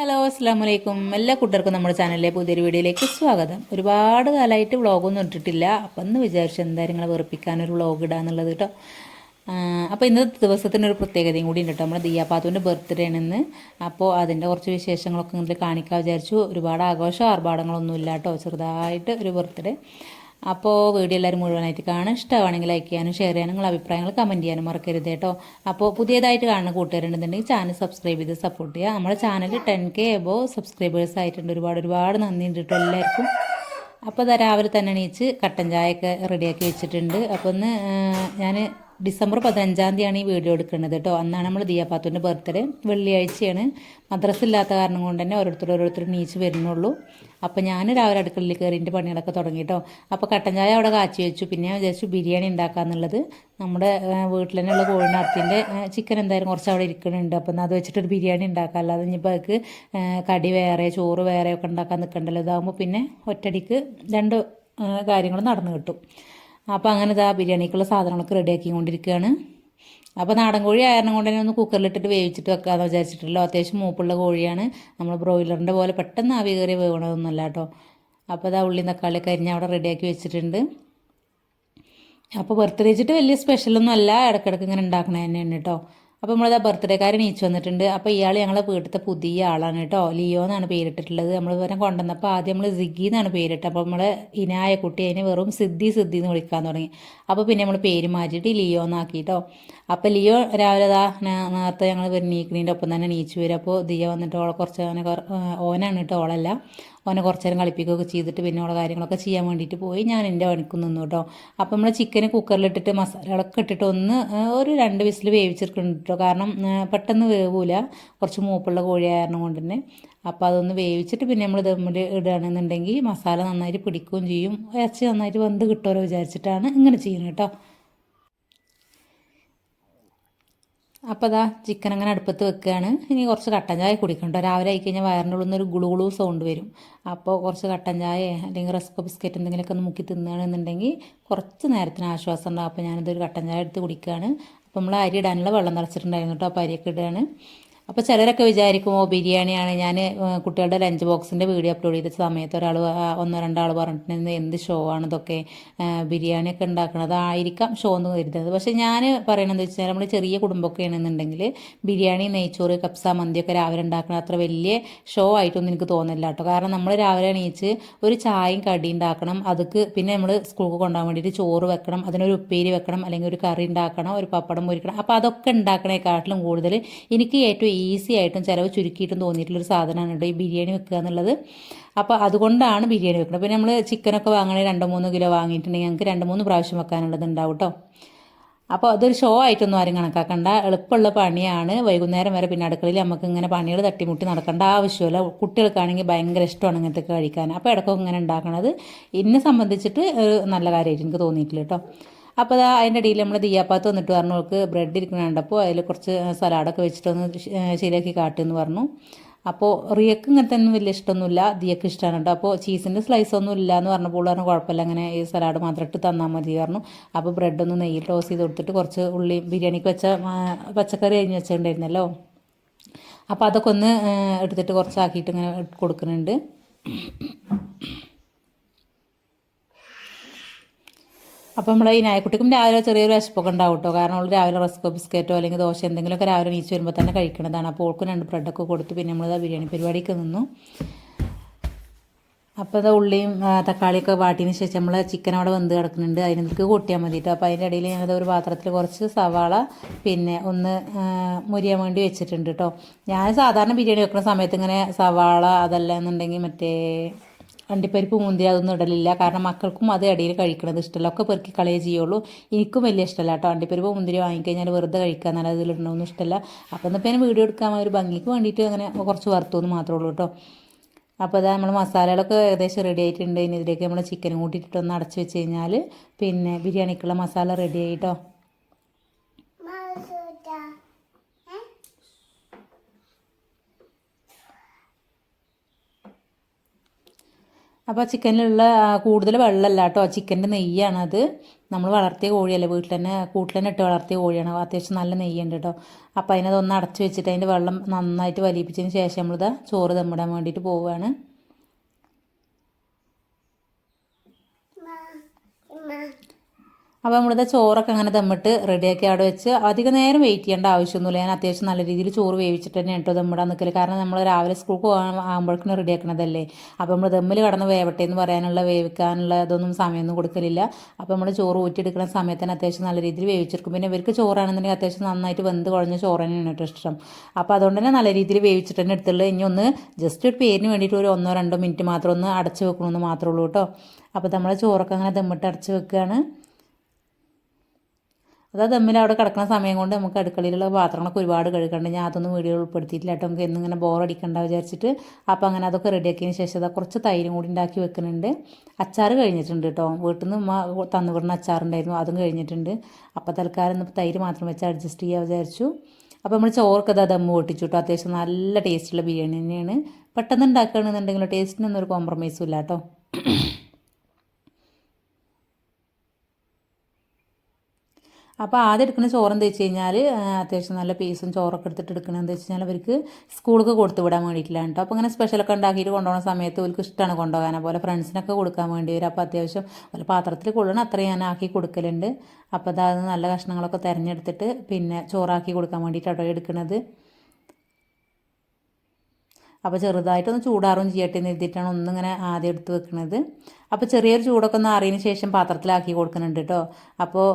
Hello അസ്സാം വലൈക്കും എല്ലാ കൂട്ടർക്കും നമ്മുടെ ചാനലിലെ പുതിയൊരു വീഡിയോയിലേക്ക് സ്വാഗതം. ഒരുപാട് കാലമായിട്ട് വ്ളോഗൊന്നും ഇട്ടിട്ടില്ല. അപ്പം എന്ന് വിചാരിച്ചു എന്തായാലും നിങ്ങളെ വെറുപ്പിക്കാനൊരു വ്ളോഗ് ഇടാന്നുള്ളത് കേട്ടോ. അപ്പോൾ ഇന്നത്തെ ദിവസത്തിനൊരു പ്രത്യേകതയും കൂടി ഉണ്ട് കേട്ടോ. നമ്മുടെ ദിയാപാത്തുവിന്റെ ബർത്ത്ഡേ ആണെന്ന് അപ്പോൾ അതിന്റെ കുറച്ച് വിശേഷങ്ങളൊക്കെ ഇങ്ങനെ കാണിക്കാൻ വിചാരിച്ചു. ഒരുപാട് ആഘോഷം ആർഭാടങ്ങളൊന്നും കേട്ടോ. ചെറുതായിട്ട് ഒരു ബർത്ത്ഡേ അപ്പോൾ വീഡിയോ എല്ലാവരും മുഴുവനായിട്ട് കാണാൻ ഇഷ്ടമാണെങ്കിൽ ലൈക്ക് ചെയ്യാനും ഷെയർ ചെയ്യാനും നിങ്ങളുടെ അഭിപ്രായങ്ങൾ കമന്റ് ചെയ്യാനും മറക്കരുത് കേട്ടോ. അപ്പോൾ പുതിയതായിട്ട് കാണുന്ന കൂട്ടുകാരുണ്ടെന്നുണ്ടെങ്കിൽ ചാനൽ സബ്സ്ക്രൈബ് ചെയ്ത് സപ്പോർട്ട് ചെയ്യുക. നമ്മുടെ channel ten K above subscribers ആയിട്ടുണ്ട്. ഒരുപാട് ഒരുപാട് നന്ദി കേട്ടോ എല്ലാവർക്കും. അപ്പോൾ അതാ രാവിലെ തന്നെ എണീച്ച് കട്ടൻ ചായയൊക്കെ റെഡിയാക്കി വെച്ചിട്ടുണ്ട്. അപ്പോൾ ഒന്ന് ഞാൻ ഡിസംബർ പതിനഞ്ചാം തീയതിയാണ് ഈ വീഡിയോ എടുക്കുന്നത് കേട്ടോ. അന്നാണ് നമ്മൾ ദിയാപാത്തുവിന്റെ ബർത്ത്ഡേ. വെള്ളിയാഴ്ചയാണ്. മദ്രസ ഇല്ലാത്ത കാരണം കൊണ്ട് തന്നെ ഓരോരുത്തർ ഓരോരുത്തർ നീച്ച് വരുന്നുള്ളൂ. അപ്പോൾ ഞാൻ രാവിലെ അടുക്കളയിൽ കയറി എന്റെ പണികളൊക്കെ തുടങ്ങി കേട്ടോ. അപ്പോൾ കട്ടൻ ചായ അവിടെ കാച്ചി വെച്ചു. പിന്നെ വിചാരിച്ചു ബിരിയാണി ഉണ്ടാക്കാന്നുള്ളത് നമ്മുടെ വീട്ടിൽ തന്നെയുള്ള കോഴിനകത്തിന്റെ ചിക്കൻ എന്തായാലും കുറച്ച് അവിടെ ഇരിക്കുന്നുണ്ട്. അപ്പോൾ എന്നാൽ അത് വെച്ചിട്ടൊരു ബിരിയാണി ഉണ്ടാക്കാം അല്ലാതെ ഇനിയിപ്പോൾ അതൊക്കെ കടി വേറെ ചോറ് വേറെ ഒക്കെ ഉണ്ടാക്കാൻ നിൽക്കണ്ടല്ലോ ഇതാകുമ്പോൾ പിന്നെ ഒറ്റടിക്ക് രണ്ട് കാര്യങ്ങൾ നടന്നു കിട്ടും. അപ്പോൾ അങ്ങനെ ഇതാ ബിരിയാണിക്കുള്ള സാധനങ്ങളൊക്കെ റെഡിയാക്കി കൊണ്ടിരിക്കുകയാണ് അപ്പോൾ നാടൻ കോഴി ആയരണം കൊണ്ട് തന്നെ ഒന്ന് കുക്കറിലിട്ടിട്ട് വേവിച്ചിട്ട് വെക്കാമെന്ന് വിചാരിച്ചിട്ടുള്ളൂ. അത്യാവശ്യം മൂപ്പുള്ള കോഴിയാണ്. നമ്മൾ ബ്രോയിലറിന്റെ പോലെ പെട്ടെന്ന് ആവി കയറി വേവണതൊന്നുമല്ല കേട്ടോ. അപ്പോൾ അതാ ഉള്ളി തക്കാളിയൊക്കെ അരിഞ്ഞ് അവിടെ റെഡിയാക്കി വെച്ചിട്ടുണ്ട്. അപ്പോൾ ബർത്ത്ഡേ വെച്ചിട്ട് വലിയ സ്പെഷ്യലൊന്നും അല്ല. ഇടയ്ക്കിടയ്ക്ക് ഇങ്ങനെ ഉണ്ടാക്കണേ തന്നെയാണ് കേട്ടോ. അപ്പോൾ നമ്മളത് ബർത്ത്ഡേക്കാരൻ ഈച്ച് വന്നിട്ടുണ്ട്. അപ്പോൾ ഇയാൾ ഞങ്ങളെ വീട്ടിലത്തെ പുതിയ ആളാണ് കേട്ടോ. ലിയോ എന്നാണ് പേരിട്ടിട്ടുള്ളത്. നമ്മൾ ഇവരെ കൊണ്ടുവന്നപ്പോൾ ആദ്യം നമ്മൾ സിഗ്ഗി എന്നാണ് പേരിട്ടത്. അപ്പോൾ നമ്മൾ ഇനായ കുട്ടി അതിനെ വെറും സിദ്ധി സിദ്ധി എന്ന് വിളിക്കാൻ തുടങ്ങി. അപ്പോൾ പിന്നെ നമ്മൾ പേര് മാറ്റിയിട്ട് ലിയോ എന്നാക്കി കേട്ടോ. അപ്പോൾ ലിയോ രാവിലെ അതാ നേരത്തെ ഞങ്ങൾ നീക്കണീന്റെ ഒപ്പം തന്നെ നീച്ചു വരും. അപ്പോൾ ദിയ വന്നിട്ട് ഓളെ കുറച്ച് അങ്ങനെ ഓനാണ് കേട്ടോ. ഓളല്ല. ഓനെ കുറച്ച് നേരം കളിപ്പിക്കുകയൊക്കെ ചെയ്തിട്ട് പിന്നെ ഉള്ള കാര്യങ്ങളൊക്കെ ചെയ്യാൻ വേണ്ടിയിട്ട് പോയി. ഞാൻ എന്റെ പണിക്ക് നിന്നു കേട്ടോ. അപ്പം നമ്മൾ ചിക്കന് കുക്കറിലിട്ടിട്ട് മസാലകളൊക്കെ ഇട്ടിട്ട് ഒന്ന് ഒരു രണ്ട് വിസിൽ വേവിച്ചെടുക്കുന്നുണ്ട് കേട്ടോ. കാരണം പെട്ടെന്ന് വേവൂല. കുറച്ച് മൂപ്പുള്ള കോഴിയായിരുന്നു കൊണ്ട് തന്നെ. അപ്പോൾ അതൊന്ന് വേവിച്ചിട്ട് പിന്നെ നമ്മൾ ദമ്മിൽ ഇടുകയാണെന്നുണ്ടെങ്കിൽ മസാല നന്നായിട്ട് പിടിക്കുകയും ചെയ്യും. ഇറച്ചി നന്നായിട്ട് വെന്ത് കിട്ടുമല്ലോ വിചാരിച്ചിട്ടാണ് ഇങ്ങനെ ചെയ്യുന്നത് കേട്ടോ. അപ്പോൾ അതാ ചിക്കൻ അങ്ങനെ അടുപ്പത്ത് വെക്കുകയാണ്. ഇനി കുറച്ച് കട്ടൻ ചായ കുടിക്കണ്ടോ? രാവിലെ ആയി കഴിഞ്ഞാൽ വയറിന്റെ ഉള്ളിൽ നിന്നൊരു ഒരു ഗുളു സൗണ്ട് വരും. അപ്പോൾ കുറച്ച് കട്ടൻ ചായ അല്ലെങ്കിൽ റസ്കോ ബിസ്ക്കറ്റ് എന്തെങ്കിലുമൊക്കെ ഒന്ന് മുക്കി തിന്നുകയാണെന്നുണ്ടെങ്കിൽ കുറച്ച് നേരത്തിന് ആശ്വാസം ഉണ്ടാകും അപ്പോൾ ഞാനിതൊരു കട്ടൻ ചായ എടുത്ത് കുടിക്കുകയാണ്. അപ്പോൾ നമ്മൾ അരി ഇടാനുള്ള വെള്ളം നിറച്ചിട്ടുണ്ടായിരുന്നു കേട്ടോ. അപ്പോൾ അരിയൊക്കെ ഇടുകയാണ്. അപ്പോൾ ചിലരൊക്കെ വിചാരിക്കും ഓ ബിരിയാണിയാണ് ഞാൻ കുട്ടികളുടെ ലഞ്ച് ബോക്സിന്റെ വീഡിയോ അപ്ലോഡ് ചെയ്ത സമയത്ത് ഒരാൾ ഒന്നോ രണ്ടാൾ പറഞ്ഞിട്ടുണ്ട് എന്ത് ഷോ ആണ് ഇതൊക്കെ? ബിരിയാണിയൊക്കെ ആയിരിക്കാം ഷോ എന്ന് കരുതുന്നത്. പക്ഷേ ഞാൻ പറയണതെന്ന് വെച്ചാൽ നമ്മൾ ചെറിയ കുടുംബമൊക്കെ ആണെന്നുണ്ടെങ്കിൽ ബിരിയാണി നെയ്ച്ചോറ് കപ്സ മന്തിയൊക്കെ രാവിലെ ഉണ്ടാക്കുന്നത് അത്ര വലിയ ഷോ ആയിട്ടൊന്നും എനിക്ക് തോന്നില്ല കേട്ടോ. കാരണം നമ്മൾ രാവിലെ എണീച്ച് ഒരു ചായയും കടി ഉണ്ടാക്കണം. അതുക്ക് പിന്നെ നമ്മൾ സ്കൂൾക്ക് കൊണ്ടുപോകാൻ വേണ്ടിയിട്ട് ചോറ് വെക്കണം അതിനൊരു ഉപ്പേരി വെക്കണം അല്ലെങ്കിൽ ഒരു കറി ഉണ്ടാക്കണം ഒരു പപ്പടം പൊരിക്കണം. അപ്പോൾ അതൊക്കെ ഉണ്ടാക്കണേക്കാട്ടിലും കൂടുതൽ എനിക്ക് ഏറ്റവും ഈസി ആയിട്ടും ചിലവ് ചുരുക്കിയിട്ടും തോന്നിയിട്ടുള്ളൊരു സാധനമാണ് കേട്ടോ ഈ ബിരിയാണി വെക്കുക എന്നുള്ളത്. അപ്പോൾ അതുകൊണ്ടാണ് ബിരിയാണി വെക്കുന്നത്. പിന്നെ നമ്മൾ ചിക്കനൊക്കെ വാങ്ങണേ രണ്ട് മൂന്ന് കിലോ വാങ്ങിയിട്ടുണ്ടെങ്കിൽ ഞങ്ങൾക്ക് രണ്ട് മൂന്ന് പ്രാവശ്യം വെക്കാനുള്ളത് ഉണ്ടാവും കേട്ടോ. അപ്പോൾ അതൊരു ഷോ ആയിട്ടൊന്നും ആരും കണക്കാക്കണ്ട. എളുപ്പമുള്ള പണിയാണ്. വൈകുന്നേരം വരെ പിന്നെ അടുക്കളയിൽ നമുക്ക് ഇങ്ങനെ പണികൾ തട്ടിമുട്ടി നടക്കേണ്ട ആവശ്യമില്ല. കുട്ടികൾക്കാണെങ്കിൽ ഭയങ്കര ഇഷ്ടമാണ് ഇങ്ങനത്തെ കഴിക്കാൻ. അപ്പോൾ ഇടയ്ക്കൊക്കെ ഇങ്ങനെ ഉണ്ടാക്കണത്. എന്നെ സംബന്ധിച്ചിട്ട് നല്ല കാര്യമായിട്ട് എനിക്ക് തോന്നിയിട്ടില്ല കേട്ടോ. അപ്പോൾ അത് അതിന്റെ ഇടയിൽ നമ്മൾ ദിയാപ്പാത്ത് വന്നിട്ട് പറഞ്ഞു അവൾക്ക് ബ്രെഡ് ഇരിക്കുന്ന കണ്ടപ്പോൾ അതിൽ കുറച്ച് സലാഡൊക്കെ വെച്ചിട്ടൊന്ന് ശരിയാക്കി കാട്ടുമെന്ന് പറഞ്ഞു. അപ്പോൾ റിയക്ക് ഇങ്ങനത്തെ ഒന്നും വലിയ ഇഷ്ടമൊന്നുമില്ല. ദിയക്ക് ഇഷ്ടമാണ് കേട്ടോ. അപ്പോൾ ചീസിന്റെ സ്ലൈസ് ഒന്നും ഇല്ല എന്ന് പറഞ്ഞപ്പോൾ പറഞ്ഞു കുഴപ്പമില്ല അങ്ങനെ ഈ സലാഡ് മാത്രം ഇട്ട് തന്നാൽ മതി പറഞ്ഞു. അപ്പോൾ ബ്രെഡ് ഒന്ന് നെയ്യിൽ ടോസ് ചെയ്ത് കൊടുത്തിട്ട് കുറച്ച് ഉള്ളി ബിരിയാണിക്ക് വെച്ച പച്ചക്കറി അരിഞ്ഞ് വെച്ചിട്ടുണ്ടായിരുന്നല്ലോ. അപ്പോൾ അതൊക്കെ ഒന്ന് എടുത്തിട്ട് കുറച്ചാക്കിയിട്ട് ഇങ്ങനെ കൊടുക്കുന്നുണ്ട്. അപ്പോൾ നമ്മൾ ഈ നായക്കുട്ടിക്കും രാവിലെ ചെറിയൊരു വിശപ്പൊക്കെ ഉണ്ടാവും കേട്ടോ കാരണം അവൾ രാവിലെ റസ്കോ ബിസ്ക്കറ്റോ അല്ലെങ്കിൽ ദോശ എന്തെങ്കിലുമൊക്കെ രാവിലെ നീച്ച് വരുമ്പോൾ തന്നെ കഴിക്കുന്നതാണ് അപ്പോൾ ഓൾക്കും രണ്ട് ബ്രെഡൊക്കെ കൊടുത്ത് പിന്നെ നമ്മൾ ബിരിയാണി പരിപാടിക്ക് നിന്നു. അപ്പോൾ അത് ഉള്ളിയും തക്കാളിയൊക്കെ വാട്ടിയതിന് ശേഷം നമ്മൾ ചിക്കൻ അവിടെ വെന്ത് കിടക്കുന്നുണ്ട്. അതിനകത്തേക്ക് കൂട്ടിയാൽ മതി മതിയിട്ട് അപ്പോൾ അതിന്റെ ഇടയിൽ ഞാനത് ഒരു പാത്രത്തിൽ കുറച്ച് സവാള പിന്നെ ഒന്ന് മുരിയാൻ വേണ്ടി വെച്ചിട്ടുണ്ട് കേട്ടോ ഞാൻ സാധാരണ ബിരിയാണി വെക്കുന്ന സമയത്ത് ഇങ്ങനെ സവാള അതല്ല എന്നുണ്ടെങ്കിൽ മറ്റേ അണ്ടിപ്പരിപ്പ് മുന്തിരി അതൊന്നും ഇടലില്ല. കാരണം മക്കൾക്കും അത് ഇടയിൽ കഴിക്കണത് ഇഷ്ടമല്ല. ഒക്കെ പെറുക്കി കളയേ ചെയ്യുള്ളൂ. എനിക്കും വലിയ ഇഷ്ടമല്ല കേട്ടോ. അണ്ടിപ്പരിപ്പ് മുന്തിരി വാങ്ങിക്കഴിഞ്ഞാൽ വെറുതെ കഴിക്കാൻ നല്ല അതിലിടണമെന്നും ഇഷ്ടമല്ല. അപ്പം എന്നാൽ ഞാൻ വീഡിയോ എടുക്കാൻ ഒരു ഭംഗിക്ക് വേണ്ടിയിട്ട് അങ്ങനെ കുറച്ച് വറുത്തു മാത്രമേ ഉള്ളൂ കേട്ടോ. അപ്പോൾ അതാ നമ്മൾ മസാലകളൊക്കെ ഏകദേശം റെഡി ആയിട്ടുണ്ട്. ഇനി ഇതിലേക്ക് നമ്മൾ ചിക്കനും കൂട്ടിയിട്ടൊന്ന് അടച്ച് വെച്ച് കഴിഞ്ഞാൽ പിന്നെ ബിരിയാണിക്കുള്ള മസാല റെഡി ആയിട്ടോ അപ്പോൾ ചിക്കനിലുള്ള കൂടുതൽ വെള്ളമല്ല കേട്ടോ. ചിക്കന്റെ നെയ്യാണത് നമ്മൾ വളർത്തിയ കോഴിയല്ലേ വീട്ടിൽ തന്നെ കൂട്ടിൽ തന്നെ ഇട്ട് വളർത്തിയ കോഴിയാണ്. അത്യാവശ്യം നല്ല നെയ്യുണ്ട് കേട്ടോ. അപ്പോൾ അതിനതൊന്ന് അടച്ച് വെച്ചിട്ട് അതിന്റെ വെള്ളം നന്നായിട്ട് വലിപ്പിച്ചതിന് ശേഷം നമ്മളിതാ ചോറ് തമ്മിടാൻ വേണ്ടിയിട്ട് പോവുകയാണ്. അപ്പോൾ നമ്മളിത് ചോറൊക്കെ അങ്ങനെ ദമ്മിട്ട് റെഡിയാക്കി അവിടെ വെച്ച് അധികം നേരം വെയിറ്റ് ചെയ്യേണ്ട ആവശ്യമൊന്നുമില്ല. ഞാൻ അത്യാവശ്യം നല്ല രീതിയിൽ ചോറ് വേവിച്ചിട്ട് തന്നെ കേട്ടോ ദമ്മിടാൻ നിൽക്കൽ കാരണം നമ്മൾ രാവിലെ സ്കൂൾ പോകാൻ ആകുമ്പോഴേക്കും റെഡിയാക്കണതല്ലേ. അപ്പോൾ നമ്മൾ ദമ്മിൽ കടന്ന് വേവട്ടെ എന്ന് പറയാനുള്ള വേവിക്കാനുള്ള ഇതൊന്നും സമയമൊന്നും കൊടുക്കലില്ല. അപ്പോൾ നമ്മൾ ചോറ് ഊറ്റിയെടുക്കുന്ന സമയത്ത് തന്നെ അത്യാവശ്യം നല്ല രീതിയിൽ വേവിച്ചെടുക്കും. പിന്നെ ഇവർക്ക് ചോറാണെന്നുണ്ടെങ്കിൽ അത്യാവശ്യം നന്നായിട്ട് വെന്ത് കുഴഞ്ഞ ചോറ് തന്നെയാണ് കേട്ടോ ഇഷ്ടം. അപ്പോൾ അതുകൊണ്ട് തന്നെ നല്ല രീതിയിൽ വേവിച്ചിട്ട് തന്നെ എടുത്തുള്ളൂ. ഇനി ഒന്ന് ജസ്റ്റ് ഒരു പേരിന് വേണ്ടിയിട്ട് ഒരു ഒന്നോ രണ്ടോ മിനിറ്റ് മാത്രം ഒന്ന് അടച്ച് വെക്കണമെന്ന് മാത്രമേ ഉള്ളൂ കേട്ടോ അപ്പോൾ നമ്മൾ ചോറൊക്കെ അങ്ങനെ ദമ്മിട്ട് അടച്ച് വെക്കുകയാണ് അത് തമ്മിൽ അവിടെ കിടക്കുന്ന സമയം കൊണ്ട് നമുക്ക് അടുക്കളയിലുള്ള പാത്രങ്ങളൊക്കെ ഒരുപാട് കഴുകണ്ട്. ഞാൻ അതൊന്നും വീഡിയോ ഉൾപ്പെടുത്തിയിട്ടില്ല കേട്ടോ. നമുക്ക് എന്നിങ്ങനെ ബോറടിക്കണ്ട വിചാരിച്ചിട്ട് അപ്പോൾ അങ്ങനെ അതൊക്കെ റെഡിയാക്കിയതിന് ശേഷം അതാ കുറച്ച് തൈരും കൂടി ഉണ്ടാക്കി വെക്കുന്നുണ്ട്. അച്ചാർ കഴിഞ്ഞിട്ടുണ്ട് കേട്ടോ. വീട്ടിൽ നിന്ന് ഉമ്മ തന്നു വിടുന്ന അച്ചാറുണ്ടായിരുന്നു. അതും കഴിഞ്ഞിട്ടുണ്ട്. അപ്പോൾ തൽക്കാലം ഇന്ന് തൈര് മാത്രം വെച്ച് അഡ്ജസ്റ്റ് ചെയ്യാൻ വിചാരിച്ചു. അപ്പോൾ നമ്മൾ ചോറൊക്കെ അത് ദമ്മ് പൊട്ടിച്ചു കേട്ടോ. അത്യാവശ്യം നല്ല ടേസ്റ്റുള്ള ബിരിയാണി തന്നെയാണ്. പെട്ടെന്ന് ഉണ്ടാക്കുകയാണെന്നുണ്ടെങ്കിൽ ടേസ്റ്റിനൊന്നും ഒരു കോംപ്രമൈസും ഇല്ല കേട്ടോ. അപ്പോൾ ആദ്യം എടുക്കുന്ന ചോറ് എന്താ വെച്ച് കഴിഞ്ഞാൽ അത്യാവശ്യം നല്ല പീസും ചോറൊക്കെ എടുത്തിട്ട് എടുക്കണം എന്താ വെച്ച് കഴിഞ്ഞാൽ അവർക്ക് സ്കൂളൊക്കെ കൊടുത്തു വിടാൻ വേണ്ടിയിട്ടില്ല കേട്ടോ. അപ്പോൾ അങ്ങനെ സ്പെഷ്യലൊക്കെ ഉണ്ടാക്കിയിട്ട് കൊണ്ടുപോകുന്ന സമയത്ത് അവർക്ക് ഇഷ്ടമാണ് കൊണ്ടുപോകാൻ പോലെ. ഫ്രണ്ട്സിനൊക്കെ കൊടുക്കാൻ വേണ്ടി വരും. അപ്പോൾ അത്യാവശ്യം ഒരു പാത്രത്തിൽ കൊള്ളണം. അത്രയും ഞാൻ ആക്കി കൊടുക്കലുണ്ട്. അപ്പോൾ അതായത് നല്ല കഷ്ണങ്ങളൊക്കെ തിരഞ്ഞെടുത്തിട്ട് പിന്നെ ചോറാക്കി കൊടുക്കാൻ വേണ്ടിയിട്ടാട്ടോ എടുക്കുന്നത് അപ്പോൾ ചെറുതായിട്ടൊന്ന് ചൂടാറും ചെയ്യട്ടെ എന്ന് എഴുതിയിട്ടാണ് ഒന്നിങ്ങനെ ആദ്യം എടുത്ത് വെക്കുന്നത് അപ്പോൾ ചെറിയൊരു ചൂടൊക്കെ ഒന്ന് അറിയുന്ന ശേഷം പാത്രത്തിലാക്കി കൊടുക്കുന്നുണ്ട് കേട്ടോ അപ്പോൾ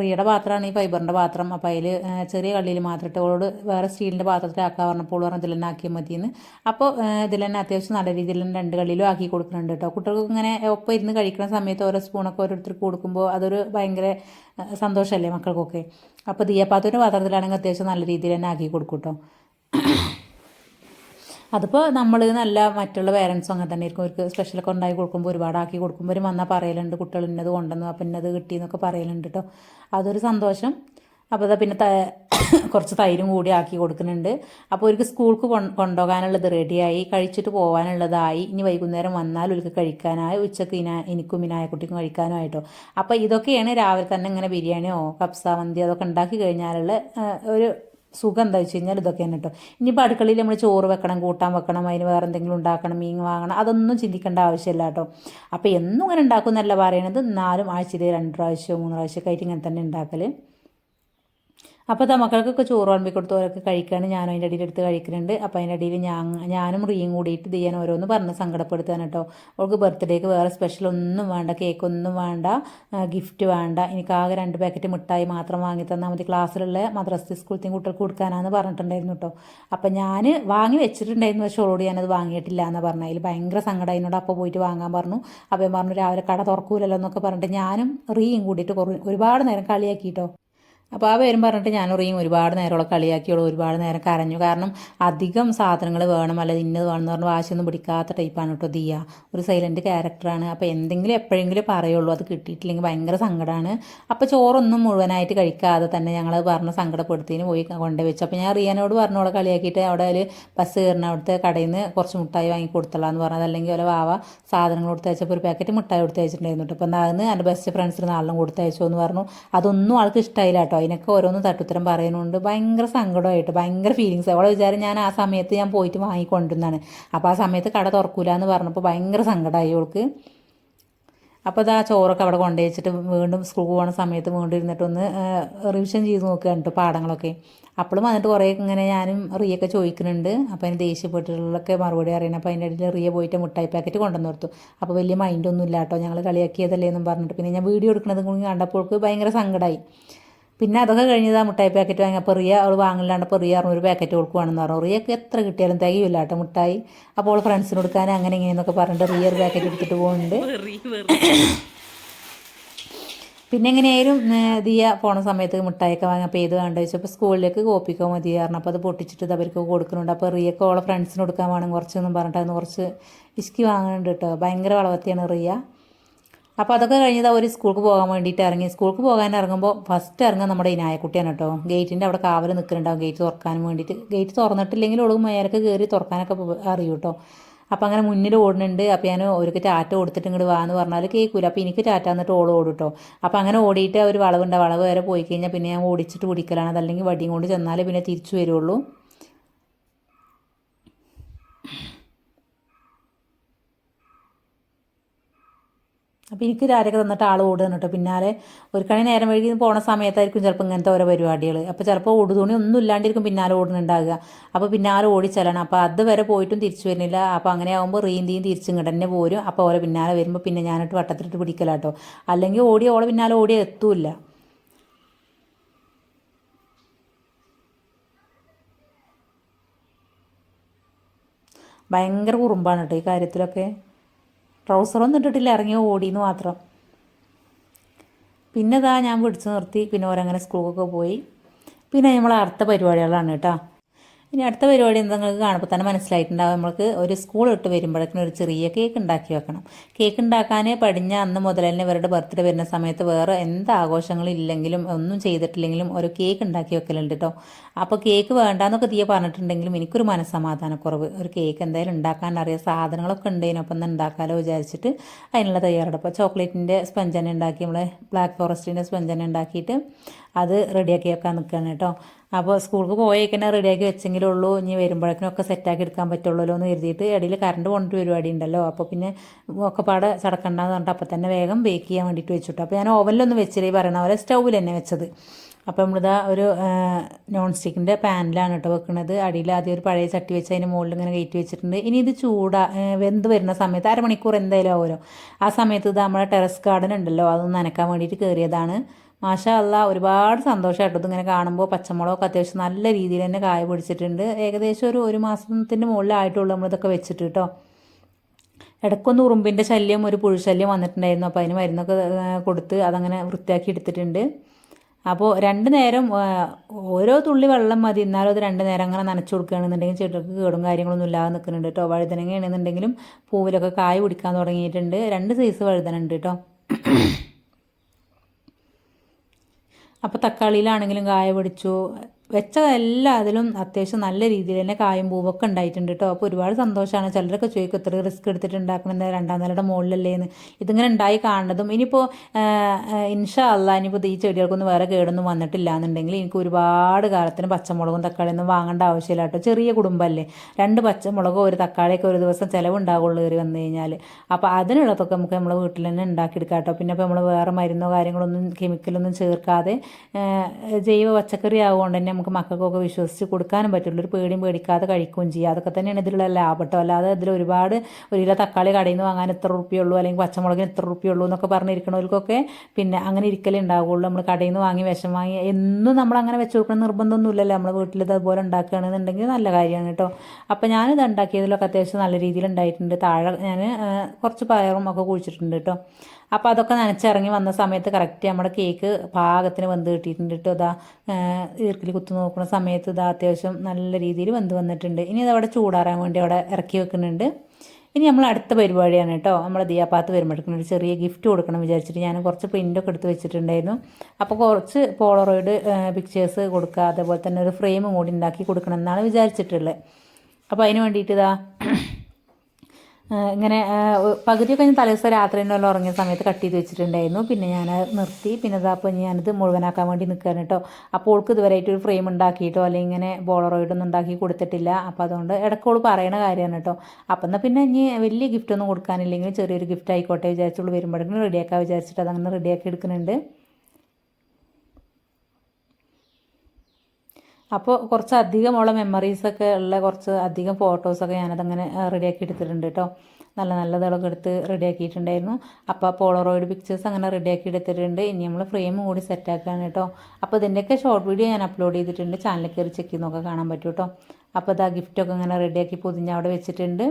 റിയുടെ പാത്രമാണ് ഈ ഫൈബറിന്റെ പാത്രം. അപ്പോൾ അതിൽ ചെറിയ കള്ളിയിൽ മാത്രം ഇട്ടോട് വേറെ സ്റ്റീലിന്റെ പാത്രത്തിലാക്കാൻ പറഞ്ഞപ്പോൾ പറഞ്ഞു ഇതിൽ തന്നെ ആക്കിയാൽ മതിയെന്ന്. അപ്പോൾ ഇതിൽ തന്നെ അത്യാവശ്യം നല്ല രീതിയിൽ രണ്ട് കള്ളിയിലും ആക്കി കൊടുക്കുന്നുണ്ട് കേട്ടോ കുട്ടികൾക്ക് ഇങ്ങനെ ഒപ്പം ഇരുന്ന് കഴിക്കുന്ന സമയത്ത് ഓരോ സ്പൂണൊക്കെ ഓരോരുത്തർക്ക് കൊടുക്കുമ്പോൾ അതൊരു ഭയങ്കര സന്തോഷമല്ലേ മക്കൾക്കൊക്കെ. അപ്പോൾ ദിയപ്പാത്തൂന്റെ പാത്രത്തിലാണെങ്കിൽ അത്യാവശ്യം നല്ല രീതിയിൽ തന്നെ ആക്കി കൊടുക്കും കേട്ടോ അതിപ്പോൾ നമ്മൾ നല്ല മറ്റുള്ള പേരൻസും അങ്ങനെ തന്നെ ആയിരിക്കും. അവർക്ക് സ്പെഷ്യലൊക്കെ ഉണ്ടാക്കി കൊടുക്കുമ്പോൾ ഒരുപാടാക്കി കൊടുക്കുമ്പോൾ ഒരു വന്നാൽ പറയലുണ്ട് കുട്ടികൾ ഇന്നത് കൊണ്ടുവന്നു അപ്പം ഇന്നത് കിട്ടി എന്നൊക്കെ പറയലുണ്ട് കേട്ടോ അതൊരു സന്തോഷം. അപ്പോൾ അതാ പിന്നെ കുറച്ച് തൈരും കൂടി ആക്കി കൊടുക്കുന്നുണ്ട്. അപ്പോൾ അവർക്ക് സ്കൂൾക്ക് കൊണ്ടുപോകാനുള്ളത് റെഡിയായി കഴിച്ചിട്ട് പോകാനുള്ളതായി ഇനി വൈകുന്നേരം വന്നാൽ അവർക്ക് കഴിക്കാനായി ഉച്ചയ്ക്ക് ഇന എനിക്കും ഇനായക്കുട്ടിക്കും കഴിക്കാനുമായിട്ടോ അപ്പോൾ ഇതൊക്കെയാണ് രാവിലെ തന്നെ ഇങ്ങനെ ബിരിയാണിയോ കപ്സ മന്തി അതൊക്കെ ഉണ്ടാക്കി കഴിഞ്ഞാലുള്ള ഒരു സുഖം എന്താ വെച്ച് കഴിഞ്ഞാൽ ഇതൊക്കെ തന്നെ കേട്ടോ ഇനിയിപ്പോൾ അടുക്കളയിൽ നമ്മൾ ചോറ് വെക്കണം കൂട്ടാൻ വെക്കണം അതിന് വേറെ എന്തെങ്കിലും ഉണ്ടാക്കണം മീൻ വാങ്ങണം അതൊന്നും ചിന്തിക്കേണ്ട ആവശ്യമില്ല കേട്ടോ അപ്പോൾ എന്നും ഇങ്ങനെ ഉണ്ടാക്കും എന്നല്ല പറയണത്. എന്നാലും ആഴ്ചയിൽ രണ്ട് പ്രാവശ്യമോ മൂന്ന് പ്രാവശ്യമൊക്കെ ആയിട്ട് ഇങ്ങനെ തന്നെ ഉണ്ടാക്കൽ അപ്പോൾ ദാ മക്കൾക്കൊക്കെ ചോറ് വിളമ്പി കൊടുത്ത് ഓരൊക്കെ കഴിക്കുകയാണ് ഞാനും അതിന്റെ അടിയിൽ എടുത്ത് കഴിക്കുന്നുണ്ട് അപ്പോൾ അതിന്റെ അടിയിൽ ഞാൻ ഞാനും റീയും കൂടിയിട്ട് ദിയാൻ ഓരോന്ന് പറഞ്ഞ് സങ്കടപ്പെടുത്താൻ കേട്ടോ. അവൾക്ക് ബർത്ത്ഡേക്ക് വേറെ സ്പെഷ്യൽ ഒന്നും വേണ്ട കേക്ക് ഒന്നും വേണ്ട ഗിഫ്റ്റ് വേണ്ട. എനിക്ക് ആകെ രണ്ട് പാക്കറ്റ് മിഠായി മാത്രം വാങ്ങി തന്നാൽ മതി. ക്ലാസ്സിലുള്ള മദ്രസ സ്കൂളത്തെയും കുട്ടികൾക്ക് കൊടുക്കാനാന്ന് പറഞ്ഞിട്ടുണ്ടായിരുന്നു കേട്ടോ. അപ്പം ഞാൻ വാങ്ങി വെച്ചിട്ടുണ്ടായിരുന്നു. പക്ഷേ ഓളോട് ഞാനത് വാങ്ങിയിട്ടില്ല എന്ന് പറഞ്ഞു അതിൽ ഭയങ്കര സങ്കടം അതിനോട് അപ്പോൾ പോയിട്ട് വാങ്ങാൻ പറഞ്ഞു. അപ്പം പറഞ്ഞു രാവിലെ കട തുറക്കൂലല്ലോ എന്നൊക്കെ പറഞ്ഞിട്ട് ഞാനും റീയും കൂടിയിട്ട് കുറേ ഒരുപാട് നേരം കളിയാക്കിയിട്ടോ അപ്പോൾ ആ പേരും പറഞ്ഞിട്ട് ഞാൻ ഉറങ്ങി ഒരുപാട് നേരമുള്ള കളിയാക്കിയോളൂ ഒരുപാട് നേരം കരഞ്ഞു. കാരണം അധികം സാധനങ്ങൾ വേണം അല്ലെങ്കിൽ ഇന്നത് വേണം എന്ന് പറഞ്ഞ് വാശിയൊന്നും പിടിക്കാത്ത ടൈപ്പാണ് കേട്ടോ ദിയ. ഒരു സൈലന്റ് ക്യാരക്ടറാണ് അപ്പോൾ എന്തെങ്കിലും എപ്പോഴെങ്കിലും പറയുള്ളൂ. അത് കിട്ടിയിട്ടില്ലെങ്കിൽ ഭയങ്കര സങ്കടമാണ് അപ്പോൾ ചോറൊന്നും മുഴുവനായിട്ട് കഴിക്കാതെ തന്നെ ഞങ്ങൾ പറഞ്ഞ് സങ്കടപ്പെടുത്തിന് പോയി കൊണ്ടുവച്ചു. വെച്ചു അപ്പോൾ ഞാൻ റിയാനോട് പറഞ്ഞോളെ കളിയാക്കിയിട്ട് അവിടെ ഒരു ബസ് കയറുന്ന അവിടുത്തെ കടയിൽ നിന്ന് കുറച്ച് മുട്ടായി വാങ്ങി കൊടുത്തളാന്ന് പറഞ്ഞത് അല്ലെങ്കിൽ ഒരു വാവ സാധനങ്ങൾ കൊടുത്ത് അയച്ചപ്പോൾ ഒരു പാക്കറ്റ് മുട്ടായി കൊടുത്ത് അയച്ചിട്ടുണ്ടായിരുന്നു കേട്ടോ അപ്പോൾ അന്ന് എന്റെ ബെസ്റ്റ് ഫ്രണ്ട്സിന് നാളിലും കൊടുത്തയച്ചോ എന്ന് പറഞ്ഞു. അതൊന്നും ആൾക്ക് ഇഷ്ടമായില്ല അതിനൊക്കെ ഓരോന്ന് തട്ടുത്തരം പറയുന്നുണ്ട് ഭയങ്കര സങ്കടമായിട്ട് ഭയങ്കര ഫീലിങ്സ് അവളെ വിചാരം ഞാൻ ആ സമയത്ത് ഞാൻ പോയിട്ട് വാങ്ങിക്കൊണ്ടുവന്നാണ് അപ്പോൾ ആ സമയത്ത് കട തുറക്കൂല എന്ന് പറഞ്ഞപ്പോൾ ഭയങ്കര സങ്കടമായി അവൾക്ക്. അപ്പോൾ അത് ചോറൊക്കെ അവിടെ കൊണ്ടുവച്ചിട്ട് വെച്ചിട്ട് വീണ്ടും സ്കൂൾ പോകുന്ന സമയത്ത് വീണ്ടും ഇരുന്നിട്ടൊന്ന് റിവിഷൻ ചെയ്ത് നോക്കുകയാണ് കേട്ടോ പാഠങ്ങളൊക്കെ. അപ്പോഴും വന്നിട്ട് കുറേ ഇങ്ങനെ ഞാനും റിയൊക്കെ ചോദിക്കുന്നുണ്ട്. അപ്പോൾ അതിന് ദേഷ്യപ്പെട്ടിട്ടുള്ളൊക്കെ മറുപടി അറിയണം. അപ്പോൾ അതിന്റെ ഇടയിൽ റിയ പോയിട്ട് മുട്ടായി പാക്കറ്റ് കൊണ്ടുവന്ന് കൊടുത്തു. അപ്പോൾ വലിയ മൈൻഡൊന്നും ഇല്ല കേട്ടോ. ഞങ്ങൾ കളിയാക്കിയതല്ലേ എന്നും പറഞ്ഞിട്ട്. പിന്നെ ഞാൻ വീഡിയോ എടുക്കുന്നത് കൂടി കണ്ടപ്പോൾക്ക് ഭയങ്കര സങ്കടമായി പിന്നെ അതൊക്കെ കഴിഞ്ഞതാ മിഠായി പാക്കറ്റ് വാങ്ങിയപ്പോൾ റിയ അവൾ വാങ്ങില്ലാണ്ട് ഇപ്പോൾ റിയ ഒരു പാക്കറ്റ് കൊടുക്കുവാണെന്ന് പറഞ്ഞു. റിയക്ക് എത്ര കിട്ടിയാലും തികയില്ല കേട്ടോ മിഠായി അപ്പോൾ അവൾ ഫ്രണ്ട്സിന് കൊടുക്കാൻ അങ്ങനെ ഇങ്ങനെയെന്നൊക്കെ പറഞ്ഞിട്ട് റിയ ഒരു പാക്കറ്റ് എടുത്തിട്ട് പോകുന്നുണ്ട് പിന്നെ എങ്ങനെയായാലും ദിയ പോണ സമയത്ത് മിഠായിയൊക്കെ വാങ്ങിയപ്പോൾ ഏത് വേണ്ട വെച്ചപ്പോൾ സ്കൂളിലേക്ക് കോപ്പിക്കോ മതി കാരണം അപ്പോൾ അത് പൊട്ടിച്ചിട്ട് അവർക്ക് കൊടുക്കുന്നുണ്ട്. അപ്പോൾ റിയൊക്കെ ഓളെ ഫ്രണ്ട്സിന് കൊടുക്കാൻ വേണം കുറച്ചൊന്നും പറഞ്ഞിട്ട് അതിന് കുറച്ച് ഇസ്കി വാങ്ങുന്നുണ്ട് കേട്ടോ. ഭയങ്കര വളവത്തിയാണ് റിയ. അപ്പോൾ അതൊക്കെ കഴിഞ്ഞത് അവർ സ്കൂൾക്ക് പോകാൻ വേണ്ടിയിട്ട് ഇറങ്ങി. സ്കൂൾക്ക് പോകാൻ ഇറങ്ങുമ്പോൾ ഫസ്റ്റ് ഇറങ്ങുക നമ്മുടെ ഈ നായക്കുട്ടിയാണ് കേട്ടോ. ഗേറ്റിന്റെ അവിടെ കാവൽ നിൽക്കുന്നുണ്ടാവും. ഗേറ്റ് തുറക്കാൻ വേണ്ടിയിട്ട്. ഗേറ്റ് തുറന്നിട്ടില്ലെങ്കിൽ ഒളും മേലൊക്കെ കയറി തുറക്കാനൊക്കെ അറിയൂ കേട്ടോ. അപ്പോൾ അങ്ങനെ മുന്നിൽ ഓടുന്നുണ്ട്. അപ്പോൾ ഞാൻ അവർക്ക് ടാറ്റ കൊടുത്തിട്ട് ഇങ്ങോട്ട് വാ എന്ന് പറഞ്ഞാൽ കേൾക്കൂല അപ്പോൾ എനിക്ക് ടാറ്റ എന്നിട്ട് ഓൾ ഓടും കേട്ടോ. അപ്പോൾ അങ്ങനെ ഓടിയിട്ട് ഒരു വളവുണ്ട്. വളവ് വരെ പോയി കഴിഞ്ഞാൽ പിന്നെ ഞാൻ ഓടിച്ചിട്ട് പിടിക്കലാണ്. അതല്ലെങ്കിൽ വടിയും കൊണ്ട് ചെന്നാൽ പിന്നെ തിരിച്ചു വരുള്ളൂ. അപ്പോൾ എനിക്ക് രാരൊക്കെ തന്നിട്ട് ആൾ ഓടുകയാണ് കേട്ടോ. പിന്നാലെ ഒരു കണി നേരം വഴി പോണ സമയത്തായിരിക്കും ചിലപ്പോൾ ഇങ്ങനത്തെ ഓരോ പരിപാടികൾ അപ്പോൾ ചിലപ്പോൾ ഓടുതുണി ഒന്നും ഇല്ലാണ്ടിരിക്കും പിന്നാലെ ഓടുന്നുണ്ടാകുക അപ്പോൾ പിന്നാലെ ഓടിച്ചലാണ് അപ്പോൾ അത് വരെ പോയിട്ടും തിരിച്ചു വരുന്നില്ല. അപ്പോൾ അങ്ങനെ ആകുമ്പോൾ റീന്തിയും തിരിച്ചും ഇങ്ങോട്ട് തന്നെ പോരും. അപ്പോൾ ഓരോ പിന്നാലെ വരുമ്പോൾ പിന്നെ ഞാനിട്ട് വട്ടത്തിലിട്ട് പിടിക്കലാട്ടോ അല്ലെങ്കിൽ ഓടി ഓളെ പിന്നാലെ ഓടി എത്തൂല്ല. ഭയങ്കര കുറുമ്പാണ് കേട്ടോ ഈ കാര്യത്തിലൊക്കെ. ട്രൗസറൊന്നും ഇട്ടിട്ടില്ല ഇറങ്ങി ഓടിയെന്ന് മാത്രം. പിന്നെ ഇതാ ഞാൻ പിടിച്ചു നിർത്തി പിന്നെ ഓരങ്ങനെ സ്കൂളൊക്കെ പോയി. പിന്നെ നമ്മൾ അടുത്ത പരിപാടികളാണ് കേട്ടോ. ഇനി അടുത്ത പരിപാടി എന്താ നിങ്ങൾക്ക് കാണുമ്പോൾ തന്നെ മനസ്സിലായിട്ടുണ്ടാവും. നമ്മൾക്ക് ഒരു സ്കൂൾ ഇട്ട് വരുമ്പോഴേക്കും ഒരു ചെറിയ കേക്ക് ഉണ്ടാക്കി വെക്കണം. കേക്ക് ഉണ്ടാക്കാൻ പടിഞ്ഞ അന്ന് മുതൽ തന്നെ ഇവരുടെ ബർത്ത്ഡേ വരുന്ന സമയത്ത് വേറെ എന്ത് ആഘോഷങ്ങളില്ലെങ്കിലും ഒന്നും ചെയ്തിട്ടില്ലെങ്കിലും ഒരു കേക്ക് ഉണ്ടാക്കി വെക്കലുണ്ട് കേട്ടോ അപ്പോൾ കേക്ക് വേണ്ടാന്നൊക്കെ തീയെ പറഞ്ഞിട്ടുണ്ടെങ്കിലും എനിക്കൊരു മനസ്സമാധാനക്കുറവ്. ഒരു കേക്ക് എന്തായാലും ഉണ്ടാക്കാൻ അറിയാം. സാധനങ്ങളൊക്കെ ഉണ്ടതിനൊപ്പം തന്നെ ഉണ്ടാക്കാലോ വിചാരിച്ചിട്ട് അതിനുള്ള തയ്യാറെടുപ്പ്. ചോക്ലേറ്റിന്റെ സ്പഞ്ചന ഉണ്ടാക്കി നമ്മൾ ബ്ലാക്ക് ഫോറസ്റ്റിന്റെ സ്പഞ്ചന ഉണ്ടാക്കിയിട്ട് അത് റെഡിയാക്കി വെക്കാൻ നിൽക്കുകയാണ് കേട്ടോ. അപ്പോൾ സ്കൂൾക്ക് പോയേക്കന്നെ റെഡിയാക്കി വെച്ചെങ്കിലേ ഉള്ളൂ. ഇനി വരുമ്പോഴേക്കിനൊക്കെ സെറ്റാക്കി എടുക്കാൻ പറ്റുള്ളൂ എന്ന് കരുതിയിട്ട് ഇടയിൽ കറണ്ട് കൊണ്ടിട്ട് പരിപാടി ഉണ്ടല്ലോ. അപ്പോൾ പിന്നെ ഒക്കെ പാടെ ചടക്കണ്ടെന്ന് പറഞ്ഞിട്ട് അപ്പോൾ തന്നെ വേഗം ബേക്ക് ചെയ്യാൻ വേണ്ടിയിട്ട് വെച്ചിട്ടു. അപ്പോൾ ഞാൻ ഓവനിലൊന്നും വെച്ചില്ല ഈ പറയണ പോലെ സ്റ്റൗവിൽ തന്നെ വെച്ചത്. അപ്പോൾ നമ്മളിതാ ഒരു നോൺ സ്റ്റിക്കിന്റെ പാനിലാണ് കേട്ടോ വെക്കുന്നത് അടിയിൽ ആദ്യം ഒരു പഴയ ചട്ടി വെച്ച് അതിന് മുകളിൽ ഇങ്ങനെ കയറ്റി വെച്ചിട്ടുണ്ട്. ഇനി ഇത് ചൂടാ വെന്ത് വരുന്ന സമയത്ത് അരമണിക്കൂർ എന്തായാലും ആവുമല്ലോ. ആ സമയത്ത് ഇത് നമ്മുടെ ടെറസ് ഗാർഡൻ ഉണ്ടല്ലോ. അതൊന്ന് നനക്കാൻ വേണ്ടിയിട്ട് കയറിയതാണ് മാഷാ അല്ല ഒരുപാട് സന്തോഷമായിട്ട് ഇങ്ങനെ കാണുമ്പോൾ പച്ചമുളകൊക്കെ അത്യാവശ്യം നല്ല രീതിയിൽ തന്നെ കായ പിടിച്ചിട്ടുണ്ട്. ഏകദേശം ഒരു ഒരു മാസത്തിന്റെ മുകളിലായിട്ടുള്ളൂ നമ്മളിതൊക്കെ വെച്ചിട്ട് കേട്ടോ ഇടയ്ക്കൊന്ന് ഉറുമ്പിന്റെ ശല്യം ഒരു പുഴു ശല്യം വന്നിട്ടുണ്ടായിരുന്നു. അപ്പോൾ അതിന് മരുന്നൊക്കെ കൊടുത്ത് അതങ്ങനെ വൃത്തിയാക്കി എടുത്തിട്ടുണ്ട്. അപ്പോൾ രണ്ട് നേരം ഓരോ തുള്ളി വെള്ളം മതി. എന്നാലും അത് രണ്ട് നേരം അങ്ങനെ നനച്ചു കൊടുക്കുകയാണെന്നുണ്ടെങ്കിൽ ചെടികൾക്ക് കേടും കാര്യങ്ങളൊന്നും ഇല്ലാതെ നിൽക്കുന്നുണ്ട് കേട്ടോ വഴുതനങ്ങയാണെന്നുണ്ടെങ്കിലും പൂവിലൊക്കെ കായ് പിടിക്കാൻ തുടങ്ങിയിട്ടുണ്ട്. രണ്ട് സൈസ് വഴുതന ഉണ്ട് കേട്ടോ അപ്പോൾ തക്കാളിയിലാണെങ്കിലും കായ പിടിച്ചു വെച്ച അതിലും അത്യാവശ്യം നല്ല രീതിയിൽ തന്നെ കായും പൂവൊക്കെ ഉണ്ടായിട്ടുണ്ട് കേട്ടോ. അപ്പോൾ ഒരുപാട് സന്തോഷമാണ് ചിലരൊക്കെ ചോദിക്കും ഇത്ര റിസ്ക് എടുത്തിട്ട് ഉണ്ടാക്കണമെന്ന് രണ്ടാം നിലയുടെ മുകളിലല്ലേന്ന് ഇതിങ്ങനെ ഉണ്ടായി കാണുന്നതും ഇനിയിപ്പോൾ ഇൻഷാ അല്ല ഇനിയിപ്പോൾ ഈ ചെടികൾക്കൊന്നും വേറെ കേടൊന്നും വന്നിട്ടില്ല എന്നുണ്ടെങ്കിൽ എനിക്ക് ഒരുപാട് കാലത്തിന് പച്ചമുളകും തക്കാളിയൊന്നും വാങ്ങേണ്ട ആവശ്യമില്ല കേട്ടോ. ചെറിയ കുടുംബമല്ലേ. രണ്ട് പച്ചമുളകോ ഒരു തക്കാളിയൊക്കെ ഒരു ദിവസം ചിലവുണ്ടാകുള്ളൂ കയറി വന്നു കഴിഞ്ഞാൽ അപ്പോൾ അതിനുള്ളതൊക്കെ നമുക്ക് നമ്മൾ വീട്ടിൽ തന്നെ ഉണ്ടാക്കിയെടുക്കാം കേട്ടോ. പിന്നെ ഇപ്പോൾ നമ്മൾ വേറെ മരുന്നോ കാര്യങ്ങളൊന്നും കെമിക്കലൊന്നും ചേർക്കാതെ ജൈവ പച്ചക്കറി ആവുകൊണ്ട് തന്നെ നമുക്ക് മക്കൾക്കൊക്കെ വിശ്വസിച്ച് കൊടുക്കാനും പറ്റുള്ളൂ ഒരു പേടിയും പേടിക്കാതെ കഴിക്കുകയും ചെയ്യുക അതൊക്കെ തന്നെയാണ് ഇതിലുള്ള ലാഭട്ടോ. അല്ലാതെ ഇതിൽ ഒരുപാട് ഒരു കിലോ തക്കാളി കടയിൽ നിന്ന് വാങ്ങാൻ എത്ര റുപ്യുള്ളൂ അല്ലെങ്കിൽ പച്ചമുളകിന് എത്ര റുപ്യുള്ളൂ എന്നൊക്കെ പറഞ്ഞിരിക്കണവർക്കൊക്കെ പിന്നെ അങ്ങനെ ഇരിക്കലേ ഉണ്ടാവുള്ളൂ നമ്മൾ കടയിൽ നിന്ന് വാങ്ങി വിഷം വാങ്ങി എന്നും നമ്മൾ അങ്ങനെ വെച്ച് കൊടുക്കണം നിർബന്ധമൊന്നുമില്ലല്ലോ നമ്മൾ വീട്ടിൽ ഇതുപോലെ ഉണ്ടാക്കുകയാണെന്നുണ്ടെങ്കിൽ നല്ല കാര്യമാണ് കേട്ടോ. അപ്പോൾ ഞാനിത് ഉണ്ടാക്കിയതിലൊക്കെ അത്യാവശ്യം നല്ല രീതിയിൽ ഉണ്ടായിട്ടുണ്ട്. താഴെ ഞാൻ കുറച്ച് പയറും ഒക്കെ കുഴിച്ചിട്ടുണ്ട് കേട്ടോ. അപ്പോൾ അതൊക്കെ നനച്ചിറങ്ങി വന്ന സമയത്ത് കറക്റ്റ് നമ്മുടെ കേക്ക് പാകത്തിന് വെന്ത് കിട്ടിയിട്ടുണ്ട് കേട്ടോ ഇതാ ഈർക്കിൽ കുത്തു നോക്കുന്ന സമയത്ത് ഇതാ അത്യാവശ്യം നല്ല രീതിയിൽ വെന്ത് വന്നിട്ടുണ്ട്. ഇനി അതവിടെ ചൂടാറാൻ വേണ്ടി അവിടെ ഇറക്കി വെക്കുന്നുണ്ട്. ഇനി നമ്മൾ അടുത്ത പരിപാടിയാണ് കേട്ടോ നമ്മൾ ദിയാപ്പാത്ത് വരുമ്പോഴേക്കും ഒരു ചെറിയ ഗിഫ്റ്റ് കൊടുക്കണം വിചാരിച്ചിട്ട് ഞാൻ കുറച്ച് പ്രിന്റൊക്കെ എടുത്ത് വെച്ചിട്ടുണ്ടായിരുന്നു. അപ്പോൾ കുറച്ച് പോളറോയിഡ് പിക്ചേഴ്സ് കൊടുക്കുക അതേപോലെ തന്നെ ഒരു ഫ്രെയിം കൂടി ഉണ്ടാക്കി കൊടുക്കണം എന്നാണ് വിചാരിച്ചിട്ടുള്ളത്. അപ്പോൾ അതിന് വേണ്ടിയിട്ട് ഇതാ ഇങ്ങനെ പകുതിയൊക്കെ ഞാൻ തലേദിവസം രാത്രി തന്നെ ഉറങ്ങിയ സമയത്ത് കട്ട് ചെയ്ത് വെച്ചിട്ടുണ്ടായിരുന്നു. പിന്നെ ഞാൻ നിർത്തി. പിന്നെ അപ്പോൾ ഞാനിത് മുഴുവനാക്കാൻ വേണ്ടി നിൽക്കുകയാണ് കേട്ടോ. അപ്പോൾ ഓൾക്ക് ഇതുവരെയായിട്ട് ഒരു ഫ്രെയിം ഉണ്ടാക്കിയിട്ടോ അല്ലെങ്കിൽ ഇങ്ങനെ ബോളറോയിഡൊന്നും ഉണ്ടാക്കി കൊടുത്തിട്ടില്ല. അപ്പോൾ അതുകൊണ്ട് ഇടയ്ക്കോൾ പറയണ കാര്യമാണ് കേട്ടോ. അപ്പം എന്നാൽ പിന്നെ ഇനി വലിയ ഗിഫ്റ്റ് ഒന്നും കൊടുക്കാനില്ലെങ്കിൽ ചെറിയൊരു ഗിഫ്റ്റ് ആയിക്കോട്ടെ വിചാരിച്ചുള്ളൂ. വരുമ്പോഴേക്കും റെഡിയാക്കാൻ വിചാരിച്ചിട്ട് അതങ്ങനെ റെഡിയാക്കി എടുക്കുന്നുണ്ട്. അപ്പോൾ കുറച്ച് അധികമുള്ള മെമ്മറീസൊക്കെ ഉള്ള കുറച്ച് അധികം ഫോട്ടോസൊക്കെ ഞാനതങ്ങനെ റെഡിയാക്കി എടുത്തിട്ടുണ്ട് കേട്ടോ നല്ല നല്ലതൊക്കെ എടുത്ത് റെഡിയാക്കിയിട്ടുണ്ടായിരുന്നു അപ്പോൾ പോളറോയിഡ് പിക്ചേഴ്സ് അങ്ങനെ റെഡിയാക്കി എടുത്തിട്ടുണ്ട്. ഇനി നമ്മൾ ഫ്രെയിം കൂടി സെറ്റാക്കുകയാണ് കേട്ടോ അപ്പോൾ ഇതിന്റെയൊക്കെ ഷോർട്ട് വീഡിയോ ഞാൻ അപ്ലോഡ് ചെയ്തിട്ടുണ്ട്. ചാനലിൽ കയറി ചെക്ക് ചെയ്ത് നോക്കാൻ കാണാൻ പറ്റും കേട്ടോ അപ്പോൾ ഇതാ ഗിഫ്റ്റൊക്കെ ഇങ്ങനെ റെഡിയാക്കി പൊതിഞ്ഞ് അവിടെ വെച്ചിട്ടുണ്ട്.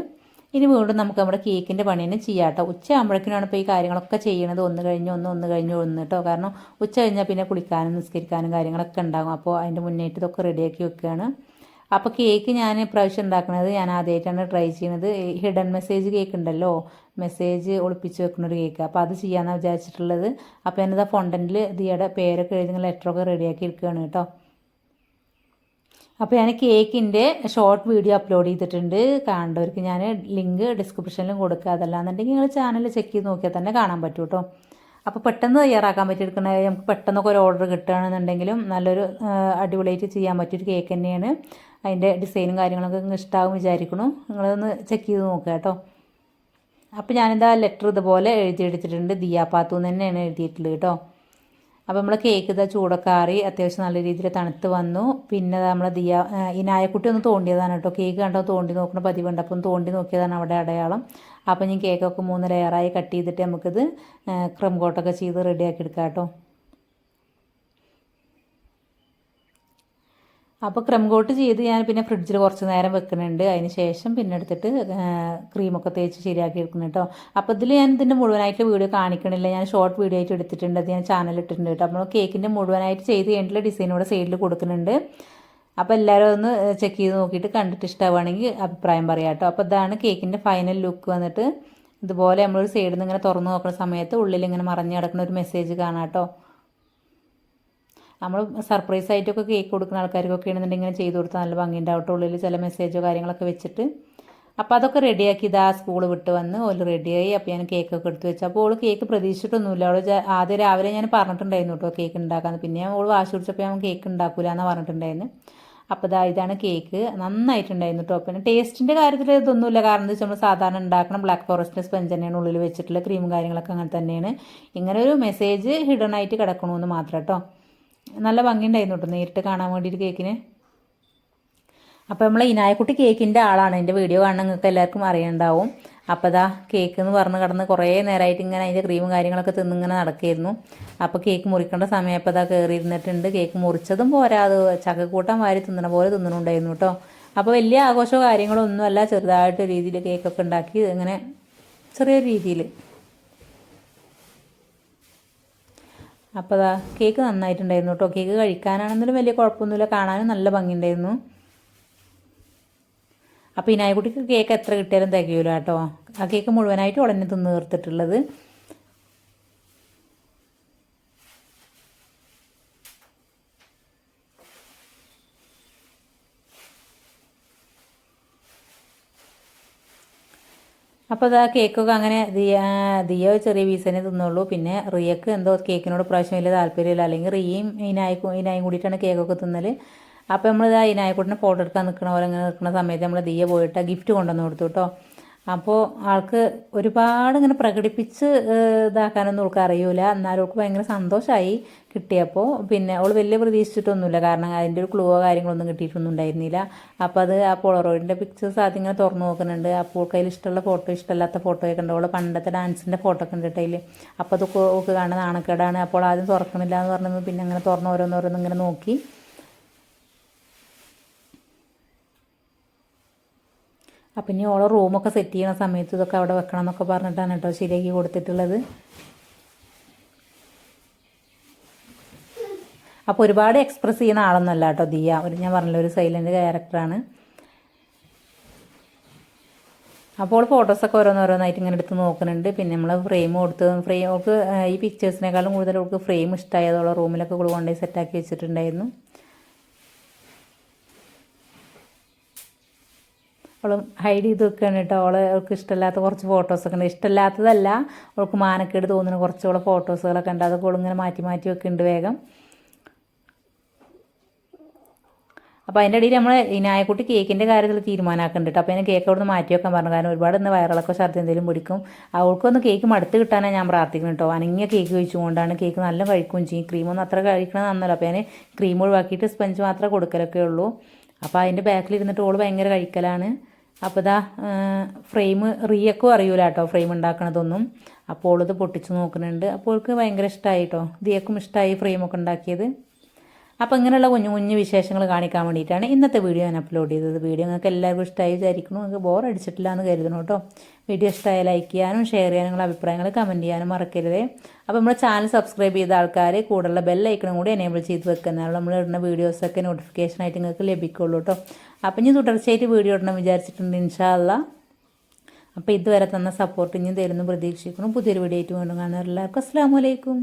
ഇനി വീണ്ടും നമുക്ക് നമ്മുടെ കേക്കിന്റെ പണി തന്നെ ചെയ്യാം കേട്ടോ. ഉച്ച ആകുമ്പോഴേക്കിനാണ് ഇപ്പോൾ ഈ കാര്യങ്ങളൊക്കെ ചെയ്യണത്. ഒന്ന് കഴിഞ്ഞ് ഒന്ന് ഒന്ന് കഴിഞ്ഞ് ഒന്ന് കേട്ടോ. കാരണം ഉച്ച കഴിഞ്ഞാൽ പിന്നെ കുളിക്കാനും നിസ്കരിക്കാനും കാര്യങ്ങളൊക്കെ ഉണ്ടാകും. അപ്പോൾ അതിന്റെ മുന്നേറ്റ് ഇതൊക്കെ റെഡിയാക്കി വെക്കുകയാണ് അപ്പോൾ കേക്ക് ഞാൻ ഇപ്രാവശ്യം ഉണ്ടാക്കുന്നത് ഞാൻ ആദ്യമായിട്ടാണ് ട്രൈ ചെയ്യുന്നത് ഹിഡൻ മെസ്സേജ് കേക്ക് ഉണ്ടല്ലോ? മെസ്സേജ് ഒളിപ്പിച്ച് വെക്കുന്ന ഒരു കേക്ക് അപ്പോൾ അത് ചെയ്യാമെന്നാണ് വിചാരിച്ചിട്ടുള്ളത്. അപ്പോൾ ഞാനിതാ ഫോണ്ടന്റിൽ ദിയുടെ പേരൊക്കെ എഴുതി ലെറ്ററൊക്കെ റെഡിയാക്കി എടുക്കുകയാണ് കേട്ടോ. അപ്പോൾ ഞാൻ കേക്കിന്റെ ഷോർട്ട് വീഡിയോ അപ്ലോഡ് ചെയ്തിട്ടുണ്ട്. കാണേണ്ടവർക്ക് ഞാൻ ലിങ്ക് ഡിസ്ക്രിപ്ഷനിലും കൊടുക്കുക അതല്ലാന്നുണ്ടെങ്കിൽ നിങ്ങൾ ചാനൽ ചെക്ക് ചെയ്ത് നോക്കിയാൽ തന്നെ കാണാൻ പറ്റും കേട്ടോ അപ്പോൾ പെട്ടെന്ന് തയ്യാറാക്കാൻ പറ്റിയെടുക്കണ നമുക്ക് പെട്ടെന്നൊക്കെ ഒരു ഓർഡർ കിട്ടുകയാണെന്നുണ്ടെങ്കിലും നല്ലൊരു അടിപൊളിയായിട്ട് ചെയ്യാൻ പറ്റിയൊരു കേക്ക് തന്നെയാണ്. അതിന്റെ ഡിസൈനും കാര്യങ്ങളൊക്കെ നിങ്ങൾക്ക് ഇഷ്ടമാകും വിചാരിക്കണു നിങ്ങളൊന്ന് ചെക്ക് ചെയ്ത് നോക്കുക കേട്ടോ അപ്പോൾ ഞാനിതാ ലെറ്റർ ഇതുപോലെ എഴുതിയെടുത്തിട്ടുണ്ട്. ദിയാപാത്തു തന്നെയാണ് എഴുതിയിട്ടുള്ളത് കേട്ടോ അപ്പോൾ നമ്മൾ കേക്ക് ഇതാ ചൂടൊക്കെ ആറി അത്യാവശ്യം നല്ല രീതിയിൽ തണുത്ത് വന്നു. പിന്നെ നമ്മൾ ദിയ ഈ നായക്കുട്ടി ഒന്ന് തോണ്ടിയതാണ് കേട്ടോ. കേക്ക് കണ്ടോ? തോണ്ടി നോക്കണ പതിവുണ്ട്. അപ്പം തോണ്ടി നോക്കിയതാണ് അവിടെ അടയാളം. അപ്പം ഞാൻ കേക്കൊക്കെ മൂന്ന് ലെയറായി കട്ട് ചെയ്തിട്ട് നമുക്കിത് ക്രം കോട്ടൊക്കെ ചെയ്ത് റെഡിയാക്കി എടുക്കാം കേട്ടോ. അപ്പോൾ ക്രം കോട്ട് ചെയ്ത് ഞാൻ പിന്നെ ഫ്രിഡ്ജിൽ കുറച്ച് നേരം വെക്കുന്നുണ്ട്. അതിന് ശേഷം പിന്നെ എടുത്തിട്ട് ക്രീമൊക്കെ തേച്ച് ശരിയാക്കി എടുക്കുന്നു കേട്ടോ അപ്പോൾ ഇതിൽ ഞാൻ ഇതിന്റെ മുഴുവനായിട്ട് വീഡിയോ കാണിക്കണില്ല. ഞാൻ ഷോർട്ട് വീഡിയോ ആയിട്ട് എടുത്തിട്ടുണ്ട്. ഞാൻ ചാനൽ ഇട്ടിട്ടുണ്ട് കേട്ടോ അപ്പോൾ കേക്കിന്റെ മുഴുവനായിട്ട് ചെയ്ത് കഴിഞ്ഞിട്ടുള്ള ഡിസൈൻ ഇവിടെ സൈഡിൽ കൊടുക്കുന്നുണ്ട്. അപ്പോൾ എല്ലാവരും ഒന്ന് ചെക്ക് ചെയ്ത് നോക്കിയിട്ട് കണ്ടിട്ട് ഇഷ്ടമാവുകയാണെങ്കിൽ അഭിപ്രായം പറയാം കേട്ടോ അപ്പോൾ ഇതാണ് കേക്കിന്റെ ഫൈനൽ ലുക്ക് വന്നിട്ട്. ഇതുപോലെ നമ്മളൊരു സൈഡിൽ നിന്ന് ഇങ്ങനെ തുറന്നു നോക്കുന്ന സമയത്ത് ഉള്ളിൽ ഇങ്ങനെ മറഞ്ഞു കിടക്കുന്ന ഒരു മെസ്സേജ് കാണാം കേട്ടോ നമ്മൾ സർപ്രൈസ് ആയിട്ടൊക്കെ കേക്ക് കൊടുക്കുന്ന ആൾക്കാർക്കൊക്കെ ആണെന്നുണ്ടെങ്കിൽ ഇങ്ങനെ ചെയ്ത് കൊടുത്താൽ നല്ല ഭംഗി ഉണ്ടാവട്ടെ ഉള്ളിൽ ചില മെസ്സേജോ കാര്യങ്ങളൊക്കെ വെച്ചിട്ട്. അപ്പോൾ അതൊക്കെ റെഡിയാക്കി ഇതാ സ്കൂൾ വിട്ട് വന്ന് ഓൽ റെഡിയായി അപ്പോൾ ഞാൻ കേക്കൊക്കെ എടുത്ത് വെച്ചു. അപ്പോൾ ഓൾ കേക്ക് പ്രതീക്ഷിച്ചിട്ടൊന്നുമില്ല. അവൾ ആദ്യം രാവിലെ ഞാൻ പറഞ്ഞിട്ടുണ്ടായിരുന്നു കേട്ടോ കേക്ക് ഉണ്ടാക്കാമെന്ന് പിന്നെ ഓൾ വാശി പിടിച്ചപ്പോൾ ഞാൻ കേക്ക് ഉണ്ടാക്കില്ല എന്ന് പറഞ്ഞിട്ടുണ്ടായിരുന്നു. അപ്പോൾ ഇതാ ഇതാണ് കേക്ക് നന്നായിട്ടുണ്ടായിരുന്നു കേട്ടോ പിന്നെ ടേസ്റ്റിന്റെ കാര്യത്തിൽ ഇതൊന്നുമില്ല. കാരണം എന്താ വെച്ചാൽ നമ്മൾ സാധാരണ ഉണ്ടാക്കണം ബ്ലാക്ക് ഫോറസ്റ്റ് സ്പഞ്ച് തന്നെയാണ് ഉള്ളിൽ വെച്ചിട്ടുള്ള ക്രീമും കാര്യങ്ങളൊക്കെ അങ്ങനെ തന്നെയാണ്. ഇങ്ങനെ ഒരു മെസ്സേജ് ഹിഡൺ ആയിട്ട് കിടക്കണമെന്ന് മാത്രം കേട്ടോ നല്ല ഭംഗിയുണ്ടായിരുന്നു കേട്ടോ നേരിട്ട് കാണാൻ വേണ്ടിയിട്ട് കേക്കിന്. അപ്പോൾ നമ്മൾ ഇനായക്കുട്ടി കേക്കിന്റെ ആളാണ്. എന്റെ വീഡിയോ കാണുന്ന നിങ്ങൾക്ക് എല്ലാവർക്കും അറിയണ്ടാവും അപ്പോൾ ഇതാ കേക്ക് എന്ന് പറഞ്ഞ് കിടന്ന് കുറേ നേരമായിട്ട് ഇങ്ങനെ അതിന്റെ ക്രീമും കാര്യങ്ങളൊക്കെ തിന്നിങ്ങനെ നടക്കായിരുന്നു അപ്പോൾ കേക്ക് മുറിക്കേണ്ട സമയം അപ്പോൾ ഇതാ കയറി ഇരുന്നിട്ടുണ്ട് കേക്ക് മുറിച്ചതും പോരാ. അത് ചക്കക്കൂട്ടം വാരി തിന്നണ പോലെ തിന്നണുണ്ടായിരുന്നു കേട്ടോ. അപ്പോൾ വലിയ ആഘോഷമോ കാര്യങ്ങളോ ഒന്നുമല്ല. ചെറുതായിട്ട് രീതിയിൽ കേക്കൊക്കെ ഉണ്ടാക്കി ഇങ്ങനെ ചെറിയൊരു രീതിയിൽ. അപ്പോൾ അതാ കേക്ക് നന്നായിട്ടുണ്ടായിരുന്നു കേട്ടോ. കേക്ക് കഴിക്കാനാണെങ്കിലും വലിയ കുഴപ്പമൊന്നുമില്ല. കാണാനും നല്ല ഭംഗിയുണ്ടായിരുന്നു. അപ്പോൾ ഈ കേക്ക് എത്ര കിട്ടിയാലും തികയൂല കേട്ടോ. ആ കേക്ക് മുഴുവനായിട്ട് ഉടനെ തിന്ന് തീർത്തിട്ടുള്ളത്. അപ്പോൾ ആ കേക്കൊക്കെ അങ്ങനെ ദിയ ദിയ ചെറിയ പീസനെ തിന്നുള്ളൂ. പിന്നെ റിയക്ക് എന്തോ കേക്കിനോട് പ്രാവശ്യം വലിയ താല്പര്യമില്ല. അല്ലെങ്കിൽ റിയയും ഇനായി ഇനായും കൂടിയിട്ടാണ് കേക്കൊക്കെ തിന്നൽ അപ്പോൾ നമ്മൾ ഇതാ ഇനായിക്കൂട്ടിന് ഫോട്ടോ എടുക്കാൻ നിൽക്കണ പോലെ ഇങ്ങനെ നിൽക്കുന്ന സമയത്ത് നമ്മൾ ദിയ പോയിട്ട് ഗിഫ്റ്റ് കൊണ്ടുവന്ന് കൊടുത്തു കേട്ടോ അപ്പോൾ ആൾക്ക് ഒരുപാട് ഇങ്ങനെ പ്രകടിപ്പിച്ച് ഇതാക്കാനൊന്നും അവൾക്ക് അറിയൂല. എന്നാലും അവൾക്ക് ഭയങ്കര സന്തോഷമായി കിട്ടിയപ്പോൾ പിന്നെ അവൾ വലിയ പ്രതീക്ഷിച്ചിട്ടൊന്നുമില്ല. കാരണം അതിന്റെ ഒരു ക്ലൂവോ കാര്യങ്ങളൊന്നും കിട്ടിയിട്ടൊന്നും ഉണ്ടായിരുന്നില്ല. അപ്പോൾ അത് ആ പോളറോയിഡിന്റെ പിക്ചേഴ്സ് ആദ്യം ഇങ്ങനെ തുറന്നു നോക്കുന്നുണ്ട്. അപ്പോൾ കയ്യിൽ ഇഷ്ടമുള്ള ഫോട്ടോ ഇഷ്ടമല്ലാത്ത ഫോട്ടോ ഒക്കെ ഉണ്ട്. അവൾ പണ്ടത്തെ ഡാൻസിന്റെ ഫോട്ടോ ഒക്കെ ഉണ്ട് അപ്പോൾ അത് ഒക്കെ കാണുന്ന നാണക്കേടാണ്. അപ്പോൾ ആദ്യം തുറക്കുന്നില്ല എന്ന് പറഞ്ഞപ്പോൾ പിന്നെ അങ്ങനെ തുറന്ന് ഇങ്ങനെ നോക്കി. അപ്പം ഇനി ഓളെ റൂമൊക്കെ സെറ്റ് ചെയ്യുന്ന സമയത്ത് ഇതൊക്കെ അവിടെ വെക്കണം എന്നൊക്കെ പറഞ്ഞിട്ടാണ് കേട്ടോ ശരിയാക്കി കൊടുത്തിട്ടുള്ളത്. അപ്പോൾ ഒരുപാട് എക്സ്പ്രസ് ചെയ്യുന്ന ആളൊന്നുമല്ല കേട്ടോ ദിയ. ഒരു ഞാൻ പറഞ്ഞില്ല ഒരു സൈലന്റ് ക്യാരക്ടറാണ് അപ്പോൾ ഫോട്ടോസൊക്കെ ഓരോന്നോരോന്നായിട്ട് ഇങ്ങനെ എടുത്ത് നോക്കുന്നുണ്ട്. പിന്നെ നമ്മൾ ഫ്രെയിം കൊടുത്ത് ഫ്രെയിം അവൾക്ക് ഈ പിക്ചേഴ്സിനേക്കാളും കൂടുതൽ അവൾക്ക് ഫ്രെയിം ഇഷ്ടമായതോളം റൂമിലൊക്കെ കൊണ്ടുപോയി സെറ്റാക്കി വെച്ചിട്ടുണ്ടായിരുന്നു. അവൾ ഹൈഡ് ചെയ്ത് വെക്കുകയാണ് കേട്ടോ. അവൾ അവൾക്ക് ഇഷ്ടമില്ലാത്ത കുറച്ച് ഫോട്ടോസൊക്കെ ഉണ്ട്. ഇഷ്ടമില്ലാത്തതല്ല അവൾക്ക് മാനക്കേട് തോന്നുന്ന കുറച്ച് അവളെ ഫോട്ടോസുകളൊക്കെ ഉണ്ട്. അതൊക്കെ അവളിങ്ങനെ മാറ്റി മാറ്റി വെക്കുന്നുണ്ട് വേഗം. അപ്പോൾ അതിന്റെ ഇടയിൽ നമ്മൾ ഈ നായക്കുട്ടി കേക്കിന്റെ കാര്യത്തിൽ തീരുമാനമാക്കുന്നുണ്ട് കേട്ടോ. അപ്പോൾ അതിന് കേക്ക് അവിടുന്ന് മാറ്റി വെക്കാൻ പറഞ്ഞു. കാരണം ഒരുപാട് ഇന്ന് വയറിളക്കോ ഛർദ്ദി എന്തെങ്കിലും പിടിക്കും. അവൾക്കൊന്ന് കേക്ക് മടുത്ത് കിട്ടാനാണ് ഞാൻ പ്രാർത്ഥിക്കുന്നത് കേട്ടോ. അനങ്ങിയ കേക്ക് കഴിച്ചുകൊണ്ടാണ് കേക്ക് നല്ല കഴിക്കുകയും ചെയ്യും. ക്രീമൊന്നും അത്ര കഴിക്കണം നന്നല്ലോ. അപ്പോൾ ഞാൻ ക്രീം ഒഴിവാക്കിയിട്ട് സ്പഞ്ച് മാത്രമേ കൊടുക്കലൊക്കെ ഉള്ളൂ. അപ്പോൾ അതിന്റെ ബാക്കിൽ ഇരുന്നിട്ട് ഓൾ ഭയങ്കര കഴിക്കലാണ്. അപ്പോൾ ഇതാ ഫ്രെയിം റീയക്കും അറിയൂല കേട്ടോ ഫ്രെയിം ഉണ്ടാക്കണതൊന്നും അപ്പോൾ ഇത് പൊട്ടിച്ച് നോക്കുന്നുണ്ട്. അപ്പോൾക്ക് ഭയങ്കര ഇഷ്ടമായി കേട്ടോ ദിയക്കും ഇഷ്ടമായി ഫ്രെയിമൊക്കെ ഉണ്ടാക്കിയത്? അപ്പോൾ ഇങ്ങനെയുള്ള കുഞ്ഞു കുഞ്ഞു വിശേഷങ്ങൾ കാണിക്കാൻ വേണ്ടിയിട്ടാണ് ഇന്നത്തെ വീഡിയോ ഞാൻ അപ്ലോഡ് ചെയ്തത്. വീഡിയോ നിങ്ങൾക്ക് എല്ലാവർക്കും ഇഷ്ടമായി വിചാരിക്കുന്നു. നിങ്ങൾക്ക് ബോർ അടിച്ചിട്ടില്ല എന്ന് കരുതണം കേട്ടോ. വീഡിയോ ഇഷ്ടമായി ലൈക്ക് ചെയ്യാനും ഷെയർ ചെയ്യാനും നിങ്ങളുടെ അഭിപ്രായങ്ങൾ കമന്റ് ചെയ്യാനും മറക്കരുത്. അപ്പോൾ നമ്മുടെ ചാനൽ സബ്സ്ക്രൈബ് ചെയ്ത ആൾക്കാർ കൂടുതലുള്ള ബെല്ലൈക്കണും കൂടി എനേബിൾ ചെയ്ത് വെക്കുന്നതാണ് നമ്മൾ ഇടുന്ന വീഡിയോസൊക്കെ നോട്ടിഫിക്കേഷനായിട്ട് നിങ്ങൾക്ക് ലഭിക്കുള്ളൂ കേട്ടോ. അപ്പം ഇനി തുടർച്ചയായിട്ട് വീഡിയോ ഇടണം വിചാരിച്ചിട്ടുണ്ട് ഇൻഷാല്ല അപ്പോൾ ഇതുവരെ തന്ന സപ്പോർട്ട് ഇനി തരുന്നു പ്രതീക്ഷിക്കുന്നു. പുതിയൊരു വീഡിയോ ആയിട്ട് വീണ്ടും കാണാറില്ല എല്ലാവർക്കും അസ്സാം വലൈക്കും